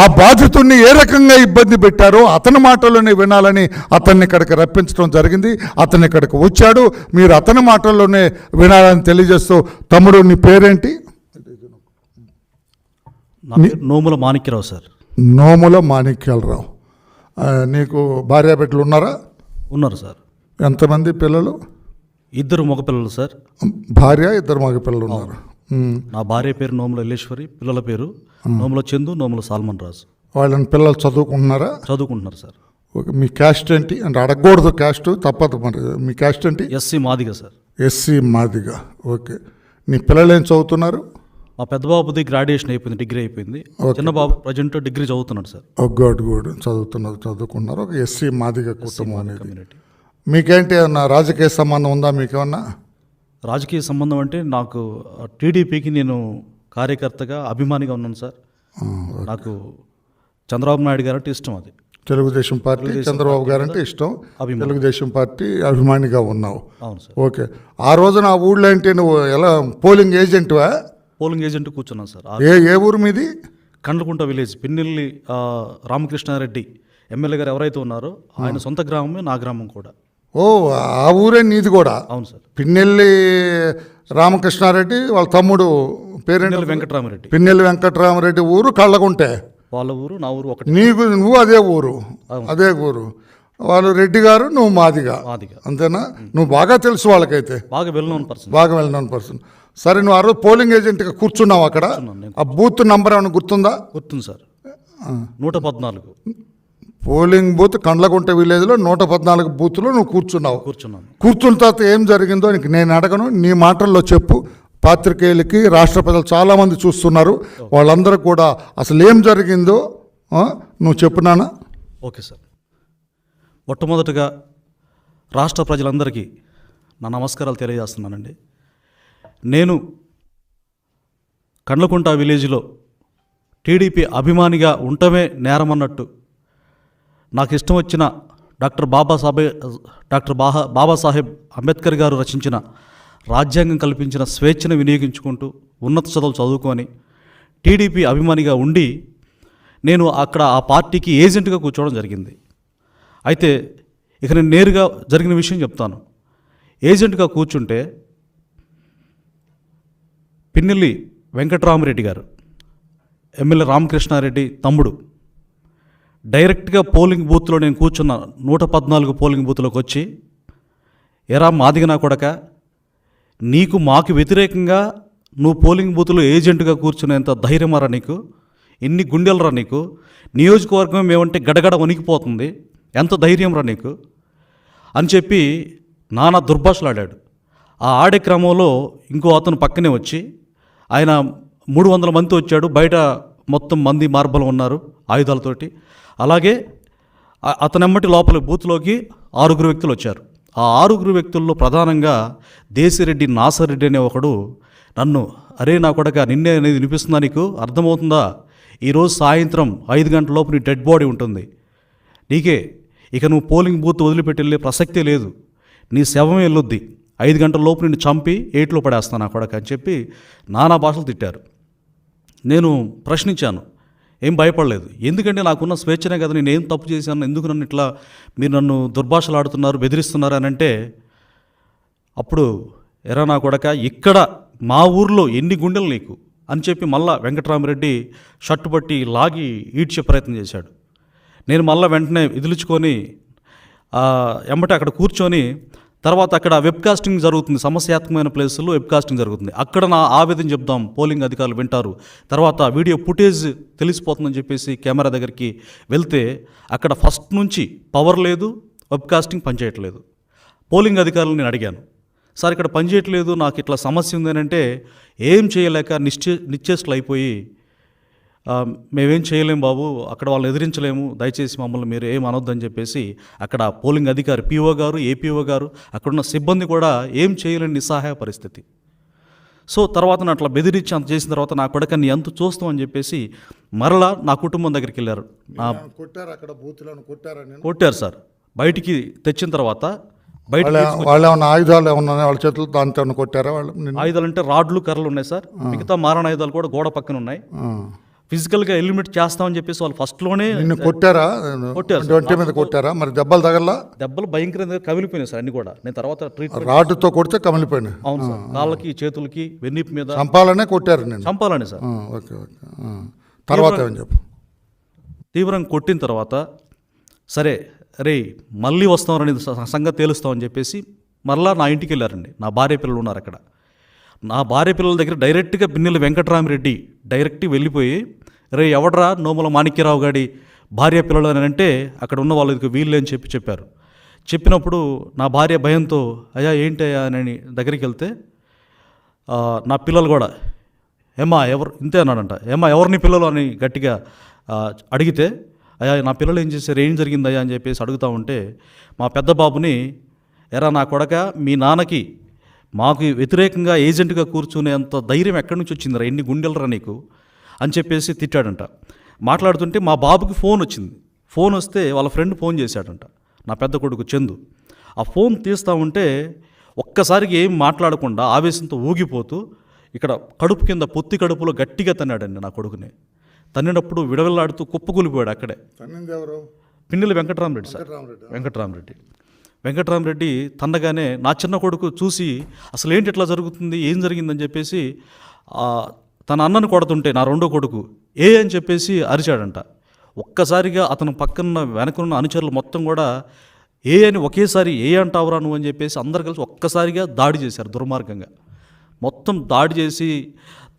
ఆ బాధితుడిని ఏ రకంగా ఇబ్బంది పెట్టారో అతని మాటల్లోనే వినాలని అతన్ని ఇక్కడికి రప్పించడం జరిగింది. అతను ఇక్కడికి వచ్చాడు. మీరు అతని మాటల్లోనే వినాలని తెలియజేస్తూ తమ్ముడు నీ పేరేంటి? నోముల మాణిక్యరావు సార్. నోముల మాణిక్యాలరావు నీకు భార్య బిడ్డలు ఉన్నారా? ఉన్నారు సార్. ఎంతమంది పిల్లలు? ఇద్దరు మగపిల్లలు సార్. భార్య ఇద్దరు మగ పిల్లలు ఉన్నారు. నా భార్య పేరు నోముల ఎల్లేశ్వరి పిల్లల పేరు నోముల చందు నోముల సాల్మన్ రాజు. వాళ్ళని పిల్లలు చదువుకుంటున్నారా? చదువుకుంటున్నారు సార్. ఓకే మీ క్యాస్ట్ ఏంటి? అంటే అడగకూడదు క్యాస్ట్ తప్పదు మరి. మీ క్యాస్ట్ ఏంటి? SC Madiga sir. SC Madiga. Okay. నీ పిల్లలు ఏం చదువుతున్నారు? మా పెద్ద బాబుది గ్రాడ్యుయేషన్ అయిపోయింది డిగ్రీ అయిపోయింది. చిన్న బాబు ప్రజెంట్ డిగ్రీ చదువుతున్నాడు సార్. Good good. చదువుతున్నారు చదువుకున్నారు ఒక ఎస్సీ మాదిగ కుటుంబం అనేది. మీకేంటి ఏమన్నా రాజకీయ సంబంధం ఉందా మీకేమన్నా? రాజకీయ సంబంధం అంటే నాకు టీడీపీకి నేను కార్యకర్తగా అభిమానిగా ఉన్నాను సార్. నాకు చంద్రబాబు నాయుడు గారు అంటే ఇష్టం అది. తెలుగుదేశం పార్టీ చంద్రబాబు గారు అంటే ఇష్టం. తెలుగుదేశం పార్టీ అభిమానిగా ఉన్నావు. అవును సార్. ఓకే. ఆ రోజున ఆ ఊళ్ళో ఏంటి? నువ్వు ఎలా పోలింగ్ ఏజెంట్వా? పోలింగ్ ఏజెంట్ కూర్చున్నాను సార్. ఏ ఏ ఊరు మీది? కండ్లకుంట విలేజ్ పిన్నెల్లి రామకృష్ణారెడ్డి. ఎమ్మెల్యే గారు ఎవరైతే ఉన్నారో ఆయన సొంత గ్రామమే నా గ్రామం కూడా. ఓ ఆ ఊరే నీది కూడా. అవును సార్. పిన్నెల్లి రామకృష్ణారెడ్డి వాళ్ళ తమ్ముడు పేరేంటి? వెంకటరామరెడ్డి. పిన్నెల్లి వెంకటరామరెడ్డి ఊరు కళ్ళగుంటే. వాళ్ళ ఊరు నా ఊరు ఒకటి. నీకు నువ్వు అదే ఊరు. అదే ఊరు. వాళ్ళు రెడ్డి గారు నువ్వు మాదిగా. మాదిగా. అంతేనా? నువ్వు బాగా తెలుసు వాళ్ళకైతే. బాగా వెల్ నోన్ పర్సన్ బాగా వెళ్ళిన పర్సన్ సరే నువ్వు ఆ రోజు పోలింగ్ ఏజెంట్గా కూర్చున్నావు అక్కడ. ఆ బూత్ నంబర్ ఏమైనా గుర్తుందా? గుర్తుంది సార్. నూట పద్నాలుగు. పోలింగ్ బూత్ కండ్లగుంట విలేజ్లో నూట పద్నాలుగు బూత్లో నువ్వు కూర్చున్నావు. కూర్చున్నాను కూర్చున్న తర్వాత ఏం జరిగిందో నీకు నేను అడగను నీ మాటల్లో చెప్పు. పాత్రికేయులకి రాష్ట్ర ప్రజలు చాలామంది చూస్తున్నారు. వాళ్ళందరూ కూడా అసలు ఏం జరిగిందో నువ్వు చెప్పునానా ఓకే సార్. మొట్టమొదటగా రాష్ట్ర ప్రజలందరికీ నా నమస్కారాలు తెలియజేస్తున్నానండి. నేను కండ్లకుంట విలేజ్లో టీడీపీ అభిమానిగా ఉండటమే నేరమన్నట్టు నాకు ఇష్టం వచ్చిన డాక్టర్ బాబాసాహెబ్ డాక్టర్ బాహా బాబాసాహెబ్ అంబేద్కర్ గారు రచించిన రాజ్యాంగం కల్పించిన స్వేచ్ఛను వినియోగించుకుంటూ ఉన్నత చదువులు చదువుకొని టీడీపీ అభిమానిగా ఉండి నేను అక్కడ ఆ పార్టీకి ఏజెంట్గా కూర్చోవడం జరిగింది. అయితే ఇక నేను నేరుగా జరిగిన విషయం చెప్తాను. ఏజెంట్గా కూర్చుంటే పిన్నెల్లి వెంకటరామరెడ్డి గారు ఎమ్మెల్యే రామకృష్ణారెడ్డి తమ్ముడు. డైరెక్ట్గా పోలింగ్ బూత్లో నేను కూర్చున్న నూట పద్నాలుగు పోలింగ్ బూత్లోకి వచ్చి ఎరా మాదిగ నా కొడక నీకు మాకు వ్యతిరేకంగా నువ్వు పోలింగ్ బూత్లో ఏజెంట్గా కూర్చునేంత ధైర్యమారా నీకు ఎన్ని గుండెలరా నీకు నియోజకవర్గం మేమంటే గడగడ వణికిపోతుంది ఎంత ధైర్యం రా నీకు? అని చెప్పి నానా దుర్భాషలాడాడు. ఆ ఆడే క్రమంలో ఇంకో అతను పక్కనే వచ్చి ఆయన మూడు వందల మంది వచ్చాడు బయట మొత్తం మంది మార్బలం ఉన్నారు ఆయుధాలతోటి. అలాగే అతనెమ్మటి లోపల బూత్లోకి ఆరుగురు వ్యక్తులు వచ్చారు. ఆ ఆరుగురు వ్యక్తుల్లో ప్రధానంగా దేశిరెడ్డి నాసరెడ్డి అనే ఒకడు నన్ను అరే నా కొడక నిన్నే అనేది వినిపిస్తుందా నీకు? అర్థమవుతుందా? ఈరోజు సాయంత్రం ఐదు గంటల లోపు నీ డెడ్ బాడీ ఉంటుంది. నీకే ఇక నువ్వు పోలింగ్ బూత్ వదిలిపెట్టి వెళ్ళే ప్రసక్తే లేదు. నీ శవమే వెళ్ళొద్ది ఐదు గంటల లోపు నిన్ను చంపి ఏట్లో పడేస్తాను నా కొడక అని చెప్పి నానా భాషలు తిట్టారు. నేను ప్రశ్నించాను ఏం భయపడలేదు. ఎందుకంటే నాకున్న స్వేచ్ఛనే కదా నేను ఏం తప్పు చేశాను ఎందుకు నన్ను ఇట్లా మీరు నన్ను దుర్భాషలు ఆడుతున్నారు బెదిరిస్తున్నారు అని అంటే అప్పుడు ఎరా నా కొడక ఇక్కడ మా ఊర్లో ఎన్ని గుండెలు నీకు? అని చెప్పి మళ్ళా వెంకటరామరెడ్డి షర్టు పట్టి లాగి ఈడ్చే ప్రయత్నం చేశాడు. నేను మళ్ళీ వెంటనే విదిలించుకొని ఆ, అక్కడ కూర్చొని తర్వాత అక్కడ వెబ్ కాస్టింగ్ జరుగుతుంది. సమస్యాత్మకమైన ప్లేసుల్లో వెబ్ కాస్టింగ్ జరుగుతుంది. అక్కడ నా ఆవేదన చెప్దాం. పోలింగ్ అధికారులు వింటారు. తర్వాత వీడియో ఫుటేజ్ తెలిసిపోతుందని చెప్పేసి కెమెరా దగ్గరికి వెళ్తే అక్కడ ఫస్ట్ నుంచి పవర్ లేదు వెబ్ కాస్టింగ్ పనిచేయట్లేదు. పోలింగ్ అధికారులు నేను అడిగాను. సార్ ఇక్కడ పనిచేయట్లేదు నాకు ఇట్లా సమస్య ఉంది ఏం చేయలేక నిశ్చే నిశ్చేష్టలు అయిపోయి మేమేం చేయలేం బాబు అక్కడ వాళ్ళని ఎదిరించలేము. దయచేసి మమ్మల్ని మీరు ఏం అనొద్దని చెప్పేసి అక్కడ పోలింగ్ అధికారి పీఓ గారు ఏపీఓ గారు అక్కడున్న సిబ్బంది కూడా ఏం చేయలేని నిస్సహాయ పరిస్థితి. సో తర్వాత నన్ను అట్లా బెదిరించి అంత చేసిన తర్వాత నా కొడక నీ అంత చూస్తాం అని చెప్పేసి మరలా నా కుటుంబం దగ్గరికి వెళ్ళారు. నా కొట్టారు అక్కడ బూత్లను? కొట్టారా కొట్టారు సార్. బయటికి తెచ్చిన తర్వాత బయట వాళ్ళు ఆయుధాలు ఏమన్నా వాళ్ళ చేతులు దాంతో కొట్టారా వాళ్ళు? ఆయుధాలు అంటే రాడ్లు కర్రలు ఉన్నాయి సార్. మిగతా మారణ ఆయుధాలు కూడా గోడ పక్కన ఉన్నాయి. ఫిజికల్గా ఎలిమినేట్ చేస్తామని చెప్పేసి వాళ్ళు ఫస్ట్లోనే నిన్ను కొట్టారా? కొట్టారు. ఒంటి మీద కొట్టారా? మరి దెబ్బలు తగల్లా? దెబ్బలు భయంకరంగా కమిలిపోయినాయి సార్ అన్ని కూడా. నేను తర్వాత ట్రీట్మెంట్ రాడ్డుతో కొడితే కమిలిపోయినాయి. అవును సార్. కాళ్ళకి చేతులకి వెన్నీపు మీద చంపాలనే కొట్టారు నేను చంపాలని సార్. Okay okay. తర్వాత ఏమని చెప్పు? తీవ్రంగా కొట్టిన తర్వాత సరే రే మళ్ళీ వస్తామని సంగతి తేలుస్తామని చెప్పేసి మరలా నా ఇంటికి వెళ్ళారండి. నా భార్య పిల్లలు ఉన్నారు అక్కడ. నా భార్య పిల్లల దగ్గర డైరెక్ట్గా పిన్నెల వెంకటరామిరెడ్డి డైరెక్ట్ వెళ్ళిపోయి రే ఎవడరా నోముల మాణిక్యరావు గాడి భార్య పిల్లలు అని అంటే అక్కడ ఉన్న వాళ్ళకి వీళ్ళే అని చెప్పి చెప్పారు. చెప్పినప్పుడు నా భార్య భయంతో అయ్యా ఏంటి అయ్యా అని దగ్గరికి వెళ్తే నా పిల్లలు కూడా ఏమ్మా ఎవరు ఇంతే అన్నాడంట. ఏమ్మా ఎవరిని పిల్లలు అని గట్టిగా అడిగితే అయ్యా నా పిల్లలు ఏం చేశారు ఏం జరిగిందయ్యా అని చెప్పేసి అడుగుతా ఉంటే మా పెద్ద బాబుని ఎరా నా కొడక మీ నాన్నకి మాకు వ్యతిరేకంగా ఏజెంట్గా కూర్చునేంత ధైర్యం ఎక్కడి నుంచి వచ్చిందిరా? ఎన్ని గుండెలరా నీకు? అని చెప్పేసి తిట్టాడంట. మాట్లాడుతుంటే మా బాబుకి ఫోన్ వచ్చింది. ఫోన్ వస్తే వాళ్ళ ఫ్రెండ్ ఫోన్ చేశాడంట. నా పెద్ద కొడుకు చందు. ఆ ఫోన్ తీస్తూ ఉంటే ఒక్కసారికి ఏం మాట్లాడకుండా ఆవేశంతో ఊగిపోతూ ఇక్కడ కడుపు కింద పొత్తి కడుపులో గట్టిగా తన్నాడండి నా కొడుకుని. తన్నినప్పుడు విడవెల్లాడుతూ కుప్పకూలిపోయాడు అక్కడే. పిన్నెల వెంకటరామరెడ్డి సార్. వెంకటరామరెడ్డి. వెంకటరామరెడ్డి తన్నగానే నా చిన్న కొడుకు చూసి అసలు ఏంటి ఇట్లా జరుగుతుంది ఏం జరిగిందని చెప్పేసి తన అన్నను కొడుతుంటే నా రెండో కొడుకు ఏ అని చెప్పేసి అరిచాడంట. ఒక్కసారిగా అతను పక్కన వెనకనున్న అనుచరులు మొత్తం కూడా ఏ అని ఒకేసారి ఏ అంటావురా నువ్వు అని చెప్పేసి అందరు కలిసి ఒక్కసారిగా దాడి చేశారు దుర్మార్గంగా. మొత్తం దాడి చేసి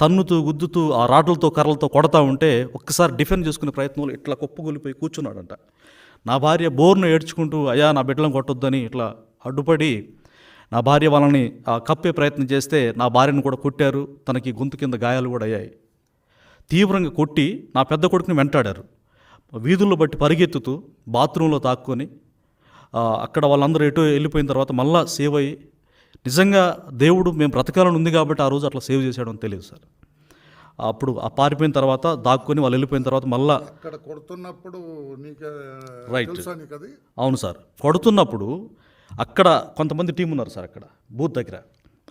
తన్నుతూ గుద్దుతూ ఆ రాడ్లతో కర్రలతో కొడతా ఉంటే ఒక్కసారి డిఫెండ్ చేసుకునే ప్రయత్నంలో ఇట్లా కొప్పుగొలిపోయి కూర్చున్నాడంట. నా భార్య బోర్ను ఏడ్చుకుంటూ అయ్యా నా బిడ్డలను కొట్టొద్దని ఇట్లా అడ్డుపడి నా భార్య వాళ్ళని కప్పే ప్రయత్నం చేస్తే నా భార్యను కూడా కొట్టారు. తనకి గొంతు కింద గాయాలు కూడా అయ్యాయి. తీవ్రంగా కొట్టి నా పెద్ద కొడుకుని వెంటాడారు. వీధుల్లో బట్టి పరిగెత్తుతూ బాత్రూంలో తాక్కొని అక్కడ వాళ్ళందరూ ఎటు వెళ్ళిపోయిన తర్వాత మళ్ళా సేవ్ అయ్యి నిజంగా దేవుడు మేము బ్రతకాలని ఉంది కాబట్టి ఆ రోజు అట్లా సేవ్ చేశాడని తెలియదు సార్. అప్పుడు ఆ పారిపోయిన తర్వాత దాక్కొని వాళ్ళు వెళ్ళిపోయిన తర్వాత మళ్ళా అక్కడ కొడుతున్నప్పుడు నీకు అది? అవును సార్. కొడుతున్నప్పుడు అక్కడ కొంతమంది టీం ఉన్నారు సార్ అక్కడ బూత్ దగ్గర.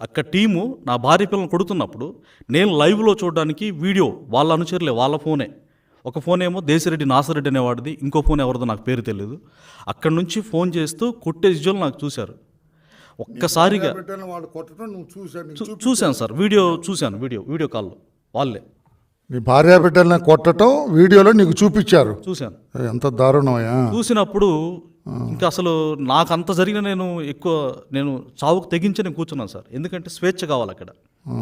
అక్కడ టీము నా భార్య పిల్లలు కొడుతున్నప్పుడు నేను లైవ్లో చూడడానికి వీడియో వాళ్ళ అనుచరులే వాళ్ళ ఫోనే. ఒక ఫోన్ ఏమో దేశరెడ్డి నాసరెడ్డి అనేవాడిది ఇంకో ఫోన్ ఎవరిదో నాకు పేరు తెలియదు అక్కడ నుంచి ఫోన్ చేస్తూ కొట్టే విజువల్ నాకు చూశారు. ఒక్కసారిగా చూశాను సార్ వీడియో చూశాను వీడియో వీడియో కాల్లో. వాళ్ళే. నీ భార్య బిడ్డలను కొట్టడం వీడియోలో నీకు చూపించారు. చూశాను. ఎంత దారుణమయ్యా. చూసినప్పుడు ఇంకా అసలు నాకు అంత జరిగిన నేను ఎక్కువ నేను చావుకు తెగించి నేను కూర్చున్నాను సార్. ఎందుకంటే స్వేచ్ఛ కావాలి అక్కడ. ఆ.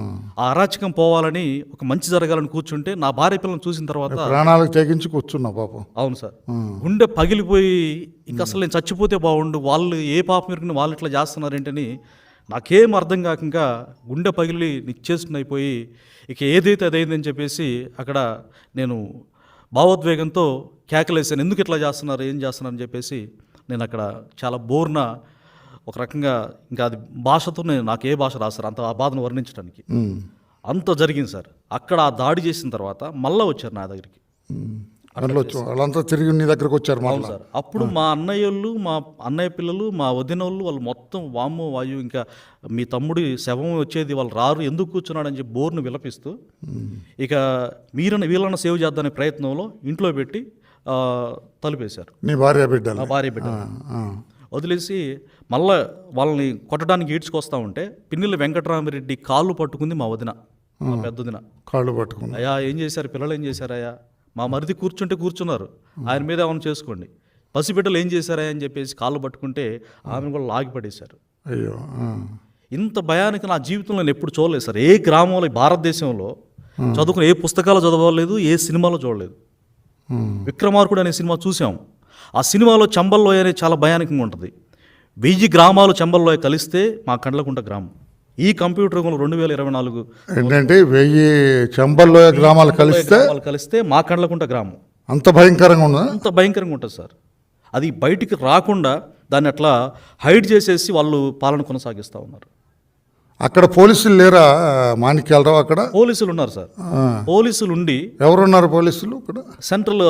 అరాచకం పోవాలని ఒక మంచి జరగాలని కూర్చుంటే నా భార్య పిల్లలను చూసిన తర్వాత ప్రాణాలకు తెగించి కూర్చున్నావు పాపం. అవును సార్. గుండె పగిలిపోయి ఇంకా అసలు నేను చచ్చిపోతే బాగుండు వాళ్ళు ఏ పాపం ఇరుకుని వాళ్ళు ఇట్లా చేస్తున్నారేంటని నాకేం అర్థం కాక ఇంకా గుండె పగిలి నిచ్చేస్తుంది అయిపోయి ఇక ఏదైతే అదైందని చెప్పేసి అక్కడ నేను భావోద్వేగంతో కేకలేసాను ఎందుకు ఇట్లా చేస్తున్నారు? ఏం చేస్తున్నారు? అని చెప్పేసి నేను అక్కడ చాలా బోర్న ఒక రకంగా ఇంకా అది భాషతో నేను నాకు ఏ భాష రాస్తారు అంత ఆ బాధను వర్ణించడానికి. అంత జరిగింది సార్. అక్కడ ఆ దాడి చేసిన తర్వాత మళ్ళీ వచ్చారు నా దగ్గరికి. అందులో వాళ్ళంతా తిరిగి నీ దగ్గరకు వచ్చారు అవును మళ్ళీ. సార్. అప్పుడు మా అన్నయ్యోళ్ళు మా అన్నయ్య పిల్లలు మా వదినోళ్ళు వాళ్ళు మొత్తం వాము వాయు ఇంకా మీ తమ్ముడి శవం వచ్చేది వాళ్ళు రారు ఎందుకు కూర్చున్నాడని చెప్పి బోర్ను విలపిస్తూ ఇక మీరన్న వీళ్ళన్న సేవ్ చేద్దానే ప్రయత్నంలో ఇంట్లో పెట్టి తలుపేశారు. నీ భార్య బిడ్డలు. మా భార్య బిడ్డ. వదిలేసి మళ్ళా వాళ్ళని కొట్టడానికి ఈడ్చుకొస్తా ఉంటే పిన్నెల వెంకటరామరెడ్డి కాళ్ళు పట్టుకుంది మా వదిన మా పెద్దదిన కాళ్ళు పట్టుకుని అయ్యా ఏం చేశారు? పిల్లలు ఏం చేశారయ్యా? మా మరిది కూర్చుంటే కూర్చున్నారు. ఆయన మీద ఏమైనా చేసుకోండి. పసిబిడ్డలు ఏం చేశారయ్యా అని చెప్పేసి కాళ్ళు పట్టుకుంటే ఆమెను కూడా లాగి పడేశారు. అయ్యో. ఇంత భయానికి నా జీవితంలో నేను ఎప్పుడు చూడలేదు సార్. ఏ గ్రామంలో ఈ భారతదేశంలో చదువుకుని ఏ పుస్తకాలు చదవలేదు ఏ సినిమాలో చూడలేదు. విక్రమార్కుడు అనే సినిమా చూసాం. ఆ సినిమాలో చంబల్లోయ అనేది చాలా భయానకంగా ఉంటుంది. వెయ్యి గ్రామాలు చంబల్లోయ కలిస్తే మా కండ్లకుంట గ్రామం. ఈ కంప్యూటర్ యుగంలో రెండు వేల ఇరవై నాలుగు ఏంటంటే వెయ్యి చెంబల్లోయ గ్రామాలు కలిస్తే కలిస్తే మా కండ్లకుంట గ్రామం. అంత భయంకరంగా ఉందా అంత భయంకరంగా ఉంటుంది సార్. అది బయటికి రాకుండా దాన్ని అట్లా హైడ్ చేసేసి వాళ్ళు పాలన కొనసాగిస్తూ ఉన్నారు. అక్కడ పోలీసులు లేరా మాణిక్యాలరావు అక్కడ? పోలీసులు ఉన్నారు సార్. పోలీసులు ఉండి ఎవరున్నారు పోలీసులు అక్కడ సెంట్రల్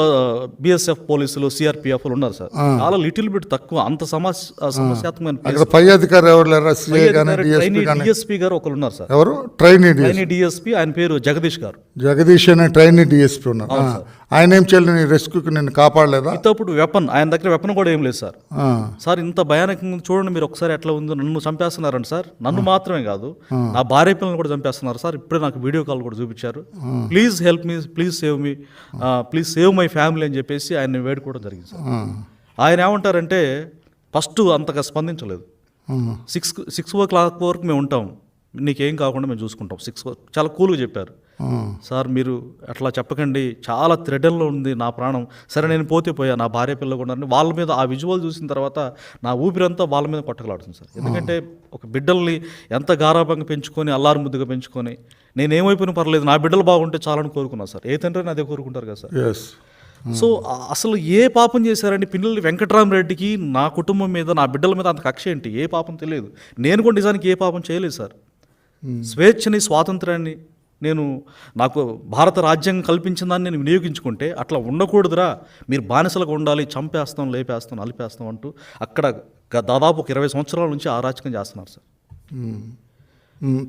బిఎస్ఎఫ్ పోలీసులు సిఆర్పిఎఫ్ ఉన్నారు సార్. చాలా లిటిల్ బిట్ తక్కువ అంత సమస్య సమస్యాత్మకమైన పై అధికారి ఎవరు లేరా? సిఐ కానీ డిఎస్పీ గారు ఒకరు ఉన్నారు సార్. ఎవరు? ట్రైనీ డిఎస్పీ ఆయన పేరు జగదీష్ గారు. జగదీష్ అనే ట్రైన్ డిఎస్పీ ఉన్నారు. ఆయన ఏం చేయలేదు రెస్క్యూకి నిన్ను కాపాడలేదా? ఇతప్పుడు వెపన్ ఆయన దగ్గర వెపన్ కూడా ఏం లేదు సార్. సార్ ఇంత భయానకంగా. చూడండి మీరు ఒకసారి ఎట్లా ఉందో. నన్ను చంపేస్తున్నారండి సార్. నన్ను మాత్రమే కాదు నా భార్య పిల్లల్ని కూడా చంపేస్తున్నారు సార్. ఇప్పుడే నాకు వీడియో కాల్ కూడా చూపించారు. Please help me please save me please save my family అని చెప్పేసి ఆయన వేడుకోవడం జరిగింది సార్. ఆయన ఏమంటారంటే ఫస్ట్ అంతగా స్పందించలేదు. సిక్స్ సిక్స్ ఓ క్లాక్ వరకు మేము ఉంటాం. నీకేం కాకుండా మేము చూసుకుంటాం. సిక్స్ చాలా కూల్గా చెప్పారు. సార్ మీరు అట్లా చెప్పకండి చాలా థ్రెడల్లో ఉంది నా ప్రాణం. సరే నేను పోతే పోయా నా భార్య పిల్ల కూడా. వాళ్ళ మీద ఆ విజువల్ చూసిన తర్వాత నా ఊపిరంతా వాళ్ళ మీద కొట్టగలాడుతుంది సార్. ఎందుకంటే ఒక బిడ్డల్ని ఎంత గారాభంగా పెంచుకొని అల్లారు ముద్దుగా పెంచుకొని నేను ఏమైపోయినా పర్లేదు నా బిడ్డలు బాగుంటే చాలని కోరుకున్నాను సార్. ఏ తండ్రిని అదే కోరుకుంటారు కదా సార్. సో అసలు ఏ పాపం చేశారండి పిల్లలు వెంకటరామరెడ్డికి నా కుటుంబం మీద నా బిడ్డల మీద అంత కక్ష ఏంటి? ఏ పాపం తెలియదు. నేను కూడా నిజానికి ఏ పాపం చేయలేదు సార్. స్వేచ్ఛని స్వాతంత్రాన్ని నేను నాకు భారత రాజ్యాంగం కల్పించిన దాన్ని నేను వినియోగించుకుంటే అట్లా ఉండకూడదురా. మీరు బానిసలుగా ఉండాలి చంపేస్తాం లేపేస్తాం అలిపేస్తాం అంటూ అక్కడ గ- దాదాపు ఒక ఇరవై సంవత్సరాల నుంచి అరాచకం చేస్తున్నారు సార్.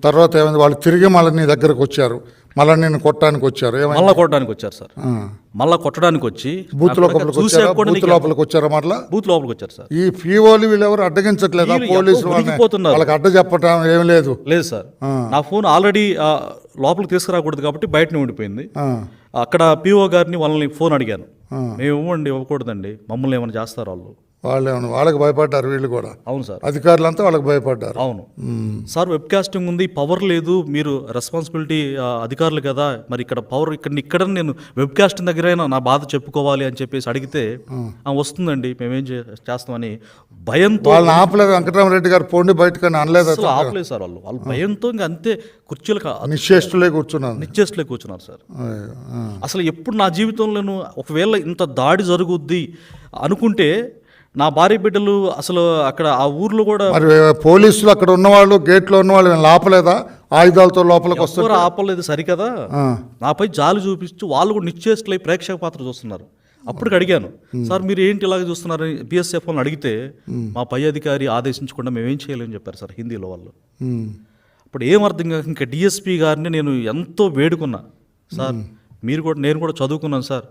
తర్వాత ఏమైంది? వాళ్ళు తిరిగి మళ్ళీ నీ దగ్గరకు వచ్చారు. మళ్ళీ నేను కొట్టడానికి వచ్చారు. మళ్ళా కొట్టడానికి వచ్చారు సార్. మళ్ళా కొట్టడానికి వచ్చి బూత్ లోపలికి వచ్చారా? కూడా బూత్ నీకు- లోపలికి వచ్చారా మళ్ళా? బూత్ లోపలికి వచ్చారు సార్. ఈ వీళ్ళెవరు అడ్డగించట్లేదా? వీళ్ళు పోలీసులు ఎక్కడో వాళ్ళని ఉనికిపోతున్నారు. వాళ్ళకి అడ్డ చెప్పటం ఏం లేదు. లేదు సార్. నా ఫోన్ ఆల్రెడీ లోపలికి తీసుకురాకూడదు కాబట్టి బయటనే ఉండిపోయింది. అక్కడ పిఓ గారిని వాళ్ళని ఫోన్ అడిగాను. మేము ఇవ్వండి ఇవ్వకూడదండి. మమ్మల్ని ఏమైనా చేస్తారు వాళ్ళు? వాళ్ళు ఏమన్నా వాళ్ళకి భయపడ్డారు వీళ్ళు కూడా. అవును సార్. అధికారులంతా వాళ్ళకి భయపడ్డారు. అవును. సార్ వెబ్ కాస్టింగ్ ఉంది పవర్ లేదు మీరు రెస్పాన్సిబిలిటీ అధికారులు కదా మరి ఇక్కడ పవర్ ఇక్కడ ఇక్కడ నేను వెబ్ కాస్టింగ్ దగ్గరైనా నా బాధ చెప్పుకోవాలి అని చెప్పేసి అడిగితే "ఆ, వస్తుందండి మేమేం చేస్తామని భయంతో వాళ్ళని ఆపలేదు వెంకటరామరెడ్డి గారు పోండి బయటకని అనలేదు అసలు ఆపలేదు సార్ వాళ్ళు. వాళ్ళు భయంతో ఇంకా అంతే కుర్చీలకు నిశ్చేష్టులే కూర్చున్నాను నిశ్చేస్ట్లే కూర్చున్నారు సార్. అసలు ఎప్పుడు నా జీవితంలో ఒకవేళ ఇంత దాడి జరుగుద్ది అనుకుంటే నా భార్య బిడ్డలు అసలు అక్కడ ఆ ఊర్లో కూడా మరి పోలీసులు అక్కడ ఉన్నవాళ్ళు గేట్లో ఉన్నవాళ్ళు వీళ్ళని ఆపలేదా ఆయుధాలతో లోపలికి వస్తారు ఎవరు ఆపలేదు సరికదా? నాపై జాలి చూపించి వాళ్ళు కూడా నిశ్చేష్లై ప్రేక్షక పాత్ర చూస్తున్నారు. అప్పటికి అడిగాను సార్ మీరు ఏంటి ఇలాగ చూస్తున్నారని బిఎస్ఎఫ్ వాళ్ళని అడిగితే మా పై అధికారి ఆదేశించకుండా మేమేం చేయలేమని చెప్పారు సార్ హిందీలో వాళ్ళు. ఉమ్. ఇప్పుడు ఏం అర్థం కాక ఇంకా డిఎస్పీ గారిని నేను ఎంతో వేడుకున్నా సార్ మీరు కూడా నేను కూడా చదువుకున్నాను సార్.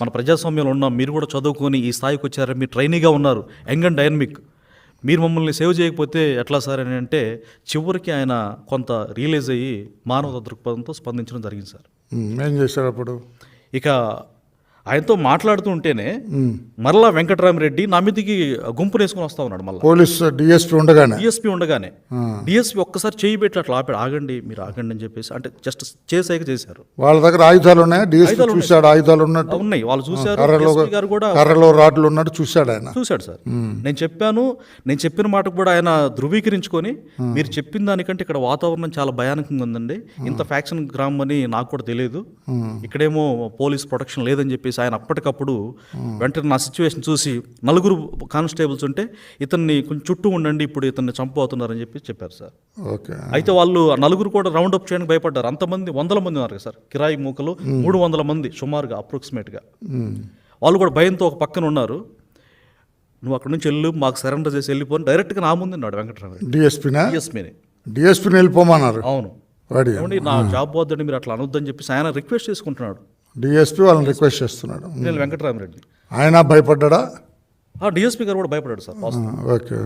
మన ప్రజాస్వామ్యంలో ఉన్నాం మీరు కూడా చదువుకొని ఈ స్థాయికి వచ్చారు మీరు ట్రైనీగా ఉన్నారు. Young and dynamic. మీరు మమ్మల్ని సేవ్ చేయకపోతే ఎట్లా సార్ అని అంటే చివరికి ఆయన కొంత రియలైజ్ అయ్యి మానవ దృక్పథంతో స్పందించడం జరిగింది సార్. ఏం చేశారు అప్పుడు? ఇక ఆయనతో మాట్లాడుతూ ఉంటేనే మరలా వెంకటరామరెడ్డి నా మీదకి గుంపును వేసుకొని వస్తా ఉన్నాడు మళ్ళీ. పోలీస్ డిఎస్పీ ఉండగానే. డిఎస్పీ ఉండగానే. డిఎస్పీ ఒక్కసారి చేయి పెట్టి అట్లా ఆపాడు. ఆగండి మీరు ఆగండి అని చెప్పేసి అంటే జస్ట్ చేసాక చేశారు. వాళ్ళ దగ్గర ఆయుధాలు ఉన్నాయా? డిఎస్పీ చూశాడు ఆయుధాలు ఉన్నట్టు? ఉన్నాయి. వాళ్ళు చూశారు. గారు కూడా కర్రలో రాడ్లు ఉన్నట్టు చూశాడు ఆయన. చూశాడు సార్. నేను చెప్పాను నేను చెప్పిన మాటకు కూడా ఆయన ధృవీకరించుకొని మీరు చెప్పిన దానికంటే ఇక్కడ వాతావరణం చాలా భయానకంగా ఉందండి. ఇంత ఫ్యాక్షన్ గ్రామం అని నాకు కూడా తెలియదు. ఇక్కడేమో పోలీస్ ప్రొటెక్షన్ లేదని చెప్పేసి ఆయన అప్పటికప్పుడు వెంటనే నా సిచ్యువేషన్ చూసి నలుగురు కానిస్టేబుల్స్ ఉంటే ఇతన్ని కొంచెం చుట్టూ ఉండండి ఇప్పుడు ఇతన్ని చంపబోతున్నారని చెప్పి చెప్పారు సార్. ఓకే. అయితే వాళ్ళు నలుగురు కూడా రౌండ్ అప్ చేయడానికి భయపడ్డారు. అంతమంది వందల మంది ఉన్నారు సార్. కిరాయి మూకలు మూడు వందల మంది సుమారుగా అప్రాక్సిమేట్గా. వాళ్ళు కూడా భయంతో ఒక పక్కన ఉన్నారు. నువ్వు అక్కడ నుంచి వెళ్ళు మాకు సరెండర్ చేసి వెళ్ళిపోని డైరెక్ట్గా నా ముందు ఉన్నాడు వెంకటరామరెడ్డి. డిఎస్పీనా? డిఎస్పీని డిఎస్పీని వెళ్ళిపోమన్నారు. అవును. ఏమండి నా జాబ్ వద్దండి మీరు అట్లా అనొద్దని చెప్పేసి ఆయన రిక్వెస్ట్ చేసుకుంటున్నాడు. డిఎస్పీ వాళ్ళని రిక్వెస్ట్ చేస్తున్నాడు నేను వెంకటరామరెడ్డి ఆయన భయపడ్డా డిఎస్పీ గారు కూడా భయపడ్డాడు సార్. ఓకే.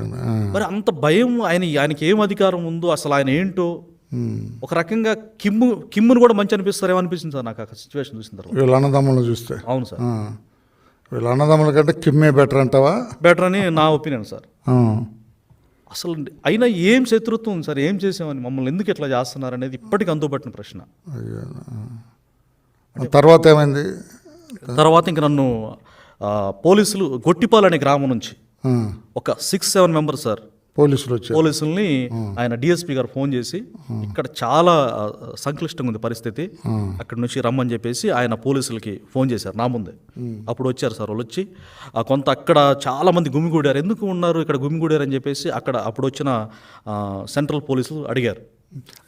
మరి అంత భయం ఆయన ఆయనకి ఏం అధికారం ఉందో అసలు ఆయన ఏంటో ఉమ్. ఒక రకంగా కిమ్ము కిమ్మును కూడా మంచి అనిపిస్తారేమో అనిపించింది సార్ నాకు ఆ సిచ్యువేషన్ చూసిన తర్వాత వీళ్ళ అన్నదమ్ములను చూస్తే అవును సార్. వీళ్ళ అన్నదమ్ముల కంటే కిమ్మే బెటర్ అంటావా బెటర్ అని నా ఒపీనియన్ సార్. అసలు అయినా ఏం శత్రుత్వం ఉంది సార్ ఏం చేసామని మమ్మల్ని ఎందుకు ఇట్లా చేస్తున్నారు అనేది ఇప్పటికి అందుబట్టిన ప్రశ్న. తర్వాత ఏమైంది? తర్వాత ఇంక నన్ను పోలీసులు గొట్టిపాలు అనే గ్రామం నుంచి. ఒక సిక్స్ సెవెన్ మెంబర్స్ సార్ పోలీసులు వచ్చారు. పోలీసుల్ని ఆయన డిఎస్పీ గారు ఫోన్ చేసి ఇక్కడ చాలా సంక్లిష్టంగా ఉంది పరిస్థితి. అక్కడ నుంచి రమ్మని చెప్పేసి ఆయన పోలీసులకి ఫోన్ చేశారు నా ముందే. అప్పుడు వచ్చారు సార్ వాళ్ళు వచ్చి కొంత అక్కడ చాలా మంది గుమిగూడారు. ఎందుకు ఉన్నారు ఇక్కడ గుమిగూడారు? అని చెప్పేసి అక్కడ అప్పుడు వచ్చిన సెంట్రల్ పోలీసులు అడిగారు.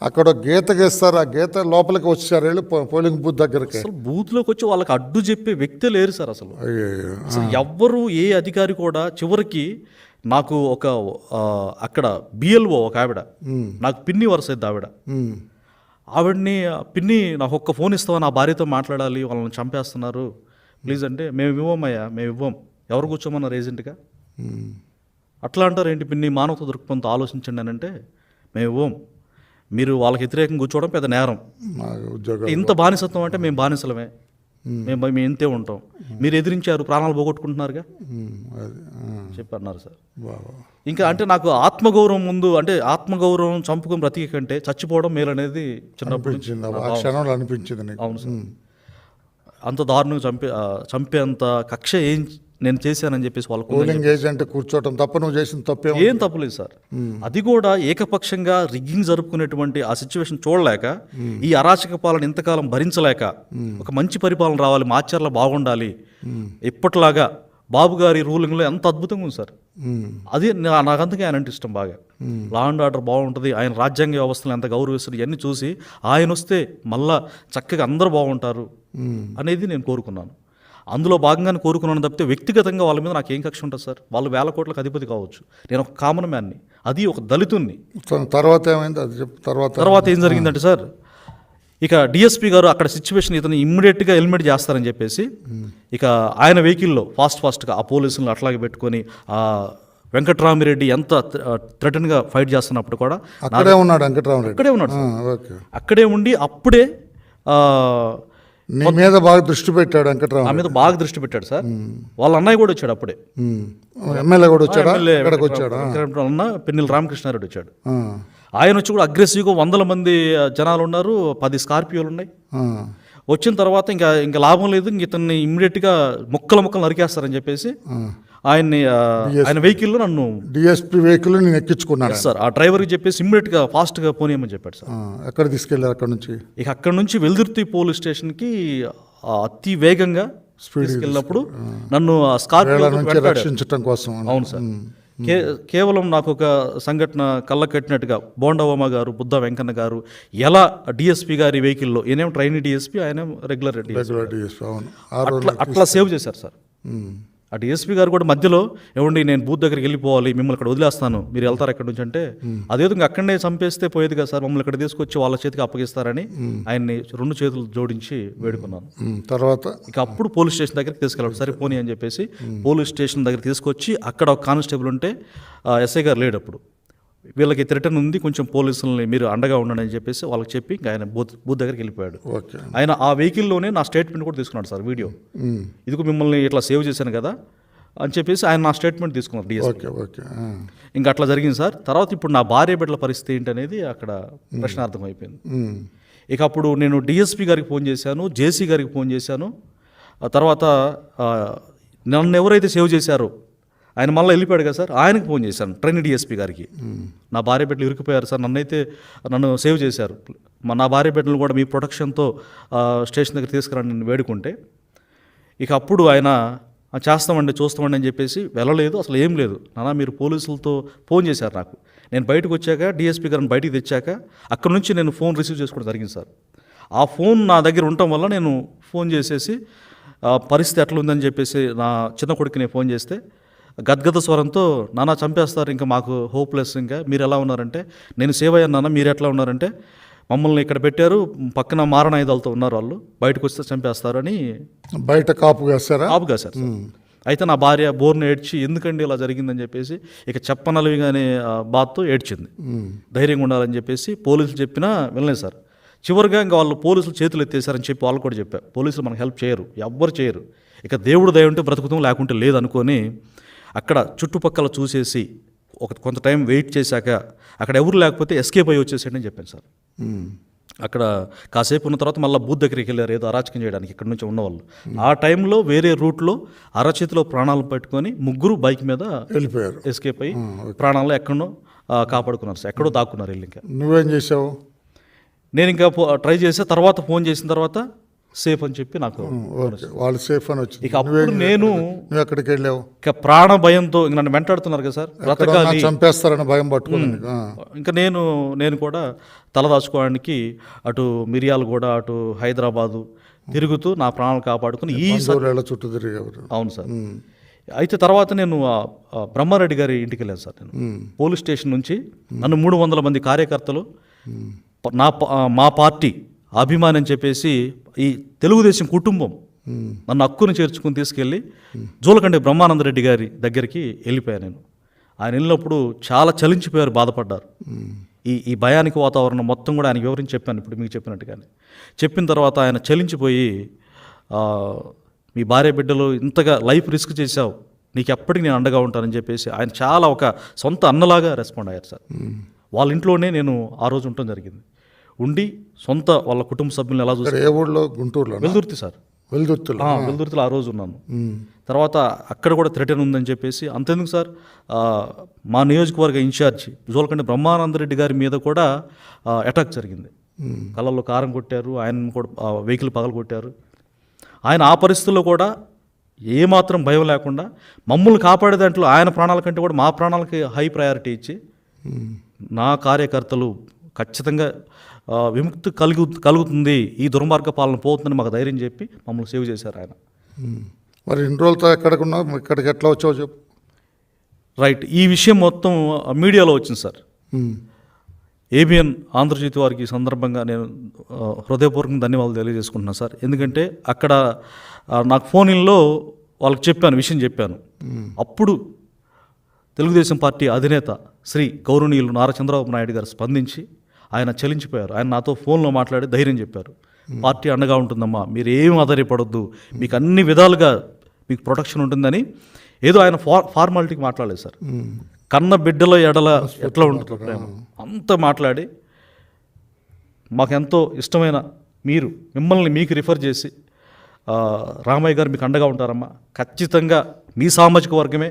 అక్కడ గీత గీస్తారు ఆ గీత లోపలికి వచ్చారు వెళ్ళి పోలింగ్ బూత్ దగ్గరికి. అసలు బూత్లోకి వచ్చి వాళ్ళకి అడ్డు చెప్పే వ్యక్తే లేరు సార్ అసలు. ఎవ్వరు ఏ అధికారి కూడా చివరికి నాకు ఒక అక్కడ బిఎల్ఓ ఒక ఆవిడ నాకు పిన్ని వరుస ఆవిడ. ఆవిడ్ని పిన్ని నాకు ఒక్క ఫోన్ ఇస్తావా నా భార్యతో మాట్లాడాలి వాళ్ళని చంపేస్తున్నారు. ప్లీజ్ అంటే మేము ఇవ్వమయ్యా మేము ఇవ్వం. ఎవరు కూర్చోమన్నారు ఏజెంట్గా. అట్లా అంటారు ఏంటి పిన్ని మానవత దృక్పథంతో ఆలోచించండి అని అంటే మేము ఇవ్వం. మీరు వాళ్ళకి వ్యతిరేకంగా కూర్చోవడం పెద్ద నేరం. ఇంత బానిసత్వం అంటే మేము బానిసలమే. మేము మేము ఇంతే ఉంటాం. మీరు ఎదిరించారు ప్రాణాలు పోగొట్టుకుంటున్నారుగా? ఉమ్, అది ఆ, చెప్పి అన్నారు సార్ ఇంకా అంటే నాకు ఆత్మగౌరవం ముందు అంటే ఆత్మగౌరవం చంపుకొని బ్రతికే కంటే చచ్చిపోవడం మేలు అనేది చిన్నప్పుడు అనిపించింది అవును సార్. అంత దారుణంగా చంపే చంపేంత కక్ష ఏం నేను చేశానని చెప్పేసి వాళ్ళకు పోలింగ్ ఏజెంట్ కూర్చోవటం తప్ప నువ్వు చేసిన తప్పే ఏం తప్పులేదు సార్. అది కూడా ఏకపక్షంగా రిగ్గింగ్ జరుపుకునేటువంటి ఆ సిచ్యువేషన్ చూడలేక ఈ అరాచక పాలన ఇంతకాలం భరించలేక ఒక మంచి పరిపాలన రావాలి మాచర్ల బాగుండాలి. ఇప్పట్లాగా బాబు గారి రూలింగ్లో ఎంత అద్భుతంగా ఉంది సార్. అది నా- నాకు అందుకే ఆయన అంటే ఇష్టం బాగా. లా అండ్ ఆర్డర్ బాగుంటుంది ఆయన రాజ్యాంగ వ్యవస్థను ఎంత గౌరవిస్తుంది ఇవన్నీ చూసి ఆయన వస్తే మళ్ళా చక్కగా అందరూ బాగుంటారు అనేది నేను కోరుకున్నాను. అందులో భాగంగానే కోరుకున్నాను తప్పితే వ్యక్తిగతంగా వాళ్ళ మీద నాకు ఏం కక్ష ఉంటుంది సార్? వాళ్ళు వేల కోట్లకు అధిపతి కావచ్చు. నేను ఒక కామన్ మ్యాన్ని అది ఒక దళితుణ్ణి. తర్వాత ఏమైంది? అది తర్వాత తర్వాత ఏం జరిగిందంటే సార్ ఇక డిఎస్పీ గారు అక్కడ సిచ్యువేషన్ ఇతను ఇమ్మీడియట్గా ఎలిమినేట్ చేస్తారని చెప్పేసి ఇక ఆయన వెహికల్లో ఫాస్ట్ ఫాస్ట్గా ఆ పోలీసులను అట్లాగే పెట్టుకొని వెంకట్రామిరెడ్డి ఎంత థ్రెటన్గా ఫైట్ చేస్తున్నప్పుడు కూడా అక్కడే ఉన్నాడు వెంకటరామరెడ్డి. అక్కడే ఉన్నాడు అక్కడే ఉండి అప్పుడే నీ మీద బాగా దృష్టి పెట్టాడు వెంకటరామ నా మీద బాగా దృష్టి పెట్టాడు సార్. వాళ్ళ అన్నయ్య కూడా వచ్చాడు అప్పుడే. ఎమ్మెల్యే కూడా వచ్చాడా? ఇక్కడికి అన్న పిన్నెల రామకృష్ణారెడ్డి వచ్చాడు. ఆయన వచ్చి కూడా అగ్రెసివ్గా వందల మంది జనాలు ఉన్నారు పది స్కార్పియోలు ఉన్నాయి. వచ్చిన తర్వాత ఇంకా ఇంకా లాభం లేదు ఇంక ఇతన్ని ఇమ్మీడియట్గా ముక్కలు ముక్కలు నరికేస్తారని చెప్పేసి ఆయన్ని ఆయన వెహికల్లో నన్ను డిఎస్పీ వెహికల్ నేను ఎక్కించుకున్నాడు సార్ ఆ డ్రైవర్కి చెప్పేసి ఇమ్మీడియట్గా ఫాస్ట్గా పోనీయమని చెప్పాడు సార్ ఎక్కడ తీసుకెళ్ళారు అక్కడ నుంచి? ఇక అక్కడ నుంచి వెల్దుర్తి పోలీస్ స్టేషన్కి ఆ, అతి వేగంగా తీసుకెళ్ళినప్పుడు నన్ను స్కార్పియో నుంచి రక్షించటం కోసం. అవును సార్ కే కేవలం నాకు ఒక సంఘటన కళ్ళ కట్టినట్టుగా బోండవమ్మ గారు బుద్ధ వెంకన్న గారు ఎలా డిఎస్పీ గారి వెహికల్లో ఈయనేమో ట్రైనీ డిఎస్పీ ఆయన రెగ్యులర్ డిఎస్పీ అట్లా సేవ్ చేశారు సార్ ఆ డిఎస్పీ గారు కూడా మధ్యలో ఏమండి నేను బూత్ దగ్గరికి వెళ్ళిపోవాలి మిమ్మల్ని ఇక్కడ వదిలేస్తాను మీరు వెళ్తారు ఎక్కడి నుంచి? అంటే అదేదో ఇంకా అక్కడనే చంపేస్తే పోయేది కదా సార్ మమ్మల్ని ఇక్కడ తీసుకొచ్చి వాళ్ళ చేతికి అప్పగిస్తారని ఆయన్ని రెండు చేతులు జోడించి వేడుకున్నాను. తర్వాత? ఇక అప్పుడు పోలీస్ స్టేషన్ దగ్గరికి తీసుకెళ్ళాడు. సరే పోనీ అని చెప్పేసి పోలీస్ స్టేషన్ దగ్గర తీసుకొచ్చి అక్కడ ఒక కానిస్టేబుల్ ఉంటే ఎస్ఐ గారు లేడు అప్పుడు. వీళ్ళకి థ్రెటన్ ఉంది కొంచెం పోలీసులని మీరు అండగా ఉండండి అని చెప్పేసి వాళ్ళకి చెప్పి ఇంకా ఆయన బూత్ బూత్ దగ్గరికి వెళ్ళిపోయాడు. ఓకే ఆయన ఆ వెహికల్లోనే నా స్టేట్మెంట్ కూడా తీసుకున్నాడు సార్ వీడియో. ఇదిగో మిమ్మల్ని ఇట్లా సేవ్ చేశాను కదా అని చెప్పేసి ఆయన నా స్టేట్మెంట్ తీసుకున్నారు డిఎస్ ఓకే ఓకే ఆ, ఇంకా అట్లా జరిగింది సార్. తర్వాత ఇప్పుడు నా భార్య బిడ్డల పరిస్థితి ఏంటనేది అక్కడ ప్రశ్నార్థం అయిపోయింది ఇక అప్పుడు నేను డిఎస్పీ గారికి ఫోన్ చేశాను జేసీ గారికి ఫోన్ చేశాను. తర్వాత నన్ను ఎవరైతే సేవ్ చేశారో ఆయన మళ్ళీ వెళ్ళిపోయాడు కదా సార్. ఆయనకి ఫోన్ చేశాను ట్రైన్ డిఎస్పీ గారికి. నా భార్య బిడ్డలు ఇరుక్కుపోయారు సార్. నన్నైతే నన్ను సేవ్ చేశారు. మా నా భార్య బిడ్డలు కూడా మీ ప్రొటెక్షన్తో స్టేషన్ దగ్గర తీసుకురండి నేను వేడుకుంటే ఇక అప్పుడు ఆయన "ఆ, చేస్తామండి చూస్తామండి అని చెప్పేసి వెళ్ళలేదు. అసలు ఏం లేదు. నాన్న మీరు పోలీసులతో ఫోన్ చేశారు నాకు. నేను బయటకు వచ్చాక డిఎస్పీ గారిని బయటికి తెచ్చాక అక్కడ నుంచి నేను ఫోన్ రిసీవ్ చేసుకోవడం జరిగింది సార్. ఆ ఫోన్ నా దగ్గర ఉండటం వల్ల నేను ఫోన్ చేసేసి "ఆ, పరిస్థితి ఎట్లా ఉందని చెప్పేసి నా చిన్న కొడుకు నేను ఫోన్ చేస్తే గద్గద స్వరంతో నాన్న చంపేస్తారు ఇంకా మాకు హోప్లెస్ ఇంకా. మీరు ఎలా ఉన్నారంటే నేను సేవ్ అయ్యాను నాన్న మీరు ఎట్లా ఉన్నారంటే మమ్మల్ని ఇక్కడ పెట్టారు పక్కన మారణాయుధాలతో ఉన్నారు వాళ్ళు. బయటకు వస్తే చంపేస్తారని బయట కాపు వేస్తారా ఆపుగా సార్. అయితే నా భార్య బోర్ను ఏడ్చి ఎందుకండి ఇలా జరిగిందని చెప్పేసి ఇక చెప్పనలవిగానే ఆ, బాధతో ఏడ్చింది. ధైర్యంగా ఉండాలని చెప్పేసి పోలీసులు చెప్పినా వినలేదు సార్. చివరిగా ఇంకా వాళ్ళు పోలీసులు చేతులు ఎత్తేసారని చెప్పి వాళ్ళు కూడా చెప్పారు. పోలీసులు మనకు హెల్ప్ చేయరు ఎవ్వరు చేయరు. ఇక దేవుడు దయ ఉంటే బ్రతుకుతాం లేకుంటే లేదనుకొని అక్కడ చుట్టుపక్కల చూసేసి ఒక కొంత టైం వెయిట్ చేశాక అక్కడ ఎవరు లేకపోతే ఎస్కేప్ అయ్యి వచ్చేసేయండి అని చెప్పాను సార్. అక్కడ కాసేపు ఉన్న తర్వాత మళ్ళీ బూత్ దగ్గరికి వెళ్ళారు ఏదో అరాచకం చేయడానికి ఇక్కడ నుంచి ఉన్నవాళ్ళు. ఆ టైంలో వేరే రూట్లో అరచేతిలో ప్రాణాలు పెట్టుకొని ముగ్గురు బైక్ మీద వెళ్ళిపోయారు. ఎస్కేప్ అయ్యి ప్రాణాలు ఎక్కడో కాపాడుకున్నారు సార్. ఎక్కడో దాక్కున్నారు వెళ్ళి ఇంకా. నువ్వేం చేసావు నేను ఇంకా ట్రై చేస్తే తర్వాత ఫోన్ చేసిన తర్వాత సేఫ్ అని చెప్పి నాకు వాళ్ళు సేఫ్ అని వచ్చింది. ఇక అప్పుడు నేను నువ్వు ఎక్కడికి వెళ్ళావు? ఇక ప్రాణ భయంతో ఇంక నన్ను వెంటాడుతున్నారు కదా సార్ బ్రతకాలి. చంపేస్తారని భయం. ఆ, ఇంకా నేను నేను కూడా తలదాచుకోవడానికి అటు మిరియాలు కూడా అటు హైదరాబాదు తిరుగుతూ నా ప్రాణాలు కాపాడుకుని ఈ చుట్టూ తిరిగేవారు. అవును సార్. అయితే తర్వాత నేను బ్రహ్మారెడ్డి గారి ఇంటికి వెళ్ళాను సార్ నేను. పోలీస్ స్టేషన్ నుంచి నన్ను మూడు వందల మంది కార్యకర్తలు నా మా పార్టీ అభిమాని అని చెప్పేసి ఈ తెలుగుదేశం కుటుంబం నన్ను హక్కును చేర్చుకుని తీసుకెళ్ళి జూలకండి బ్రహ్మానందరెడ్డి గారి దగ్గరికి వెళ్ళిపోయాను నేను. ఆయన వెళ్ళినప్పుడు చాలా చలించిపోయారు బాధపడ్డారు. ఈ ఈ భయానికి వాతావరణం మొత్తం కూడా ఆయనకి వివరించి చెప్పాను ఇప్పుడు మీకు చెప్పినట్టుగానే. చెప్పిన తర్వాత ఆయన చలించిపోయి మీ భార్య బిడ్డలు ఇంతగా లైఫ్ రిస్క్ చేశావు నీకు ఎప్పటికీ నేను అండగా ఉంటానని చెప్పేసి ఆయన చాలా ఒక సొంత అన్నలాగా రెస్పాండ్ అయ్యారు సార్. వాళ్ళ ఇంట్లోనే నేను ఆ రోజు ఉండటం జరిగింది. ఉండి సొంత వాళ్ళ కుటుంబ సభ్యులను ఎలా చూసి ఇక్కడ ఏ ఊళ్ళో గుంటూరులో వెల్దుర్తి సార్. వెల్దుర్తిలో. ఆ, వెల్దుర్తిలో ఆ రోజు ఉన్నాను. తర్వాత అక్కడ కూడా థ్రెటన్ ఉందని చెప్పేసి అంతెందుకు సార్? మా నియోజకవర్గ ఇన్ఛార్జ్ జోలకండి బ్రహ్మానందరెడ్డి గారి మీద కూడా అటాక్ జరిగింది. కళ్ళల్లో కారం కొట్టారు ఆయన కూడా వెహికల్ పగల కొట్టారు. ఆయన ఆ పరిస్థితుల్లో కూడా ఏమాత్రం భయం లేకుండా మమ్మల్ని కాపాడే దాంట్లో ఆయన ప్రాణాల కంటే కూడా మా ప్రాణాలకి హై ప్రయారిటీ ఇచ్చి నా కార్యకర్తలు ఖచ్చితంగా విముక్తి కలుగు కలుగుతుంది ఈ దుర్మార్గ పాలన పోతుందని మాకు ధైర్యం చెప్పి మమ్మల్ని సేవ్ చేశారు ఆయన. మరి ఇన్ని రోజులతో ఎక్కడికి ఉన్నావు ఇక్కడికి ఎట్లా వచ్చావు చెప్పు. రైట్ ఈ విషయం మొత్తం మీడియాలో వచ్చింది సార్. ఏబిఎన్ ఆంధ్రజ్యోతి వారికి ఈ సందర్భంగా నేను హృదయపూర్వకంగా ధన్యవాదాలు తెలియజేసుకుంటున్నాను సార్. ఎందుకంటే అక్కడ నాకు ఫోన్లో వాళ్ళకి చెప్పాను విషయం చెప్పాను. అప్పుడు తెలుగుదేశం పార్టీ అధినేత శ్రీ గౌరవనీయులు నారా చంద్రబాబు నాయుడు గారు స్పందించి ఆయన చలించిపోయారు. ఆయన నాతో ఫోన్లో మాట్లాడి ధైర్యం చెప్పారు. పార్టీ అండగా ఉంటుందమ్మా మీరు ఏం ఆధారపడొద్దు మీకు అన్ని విధాలుగా మీకు ప్రొటెక్షన్ ఉంటుందని ఏదో ఆయన ఫార్ ఫార్మాలిటీకి మాట్లాడలేదు సార్. కన్న బిడ్డల ఎడల ఎట్లా ఉంటుందో ప్రేమ. అంత మాట్లాడి మాకెంతో ఇష్టమైన మీరు మిమ్మల్ని మీకు రిఫర్ చేసి రామయ్య గారు మీకు అండగా ఉంటారమ్మా. ఖచ్చితంగా మీ సామాజిక వర్గమే.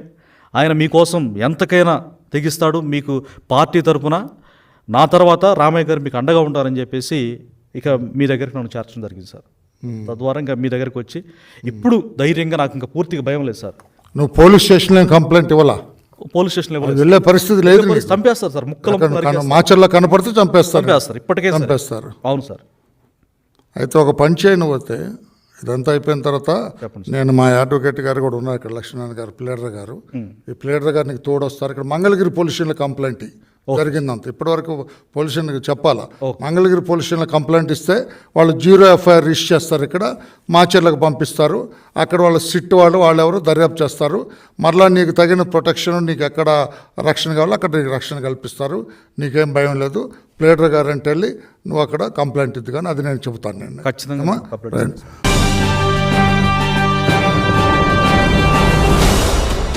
ఆయన మీకోసం ఎంతకైనా తెగిస్తాడు. మీకు పార్టీ తరపున నా తర్వాత రామయ్య గారు మీకు అండగా ఉంటారని చెప్పేసి ఇక మీ దగ్గరికి నన్ను చేర్చడం జరిగింది సార్. తద్వారా ఇంకా మీ దగ్గరికి వచ్చి ఇప్పుడు ధైర్యంగా నాకు ఇంకా పూర్తిగా భయం లేదు సార్. నువ్వు పోలీస్ స్టేషన్లో కంప్లైంట్ ఇవ్వాలా? పోలీస్ స్టేషన్లో వెళ్ళే పరిస్థితి లేదు. చంపేస్తారు సార్ ముక్కలు మాచర్లో కనపడితే చంపేస్తారు. చంపేస్తారు ఇప్పటికే. చంపేస్తారు. అవును సార్. అయితే ఒక పని చేయను పోతే ఇదంతా అయిపోయిన తర్వాత నేను మా అడ్వకేట్ గారు కూడా ఉన్నారు ఇక్కడ లక్ష్మణ్ గారు ప్లేడర్ గారు. ఈ ప్లేడర్ గారు నీకు తోడొస్తారు ఇక్కడ మంగళగిరి పోలీస్ స్టేషన్లో కంప్లైంట్. జరిగిందంత. ఇప్పటివరకు పోలీస్ స్టేషన్కి చెప్పాలా? మంగళగిరి పోలీస్ స్టేషన్లో కంప్లైంట్ ఇస్తే వాళ్ళు జీరో ఎఫ్ఐఆర్ రిజిస్టర్ చేస్తారు ఇక్కడ మాచర్లకు పంపిస్తారు. అక్కడ వాళ్ళు సిట్ వాళ్ళు వాళ్ళు ఎవరు దర్యాప్తు చేస్తారు. మరలా నీకు తగిన ప్రొటెక్షన్ నీకు ఎక్కడ రక్షణ కావాలో అక్కడ నీకు రక్షణ కల్పిస్తారు. నీకేం భయం లేదు. ప్లేడర్ గారు అంటే వెళ్ళి నువ్వు అక్కడ కంప్లైంట్ ఇద్దు కానీ అది నేను చెబుతాను నేను. ఖచ్చితంగా.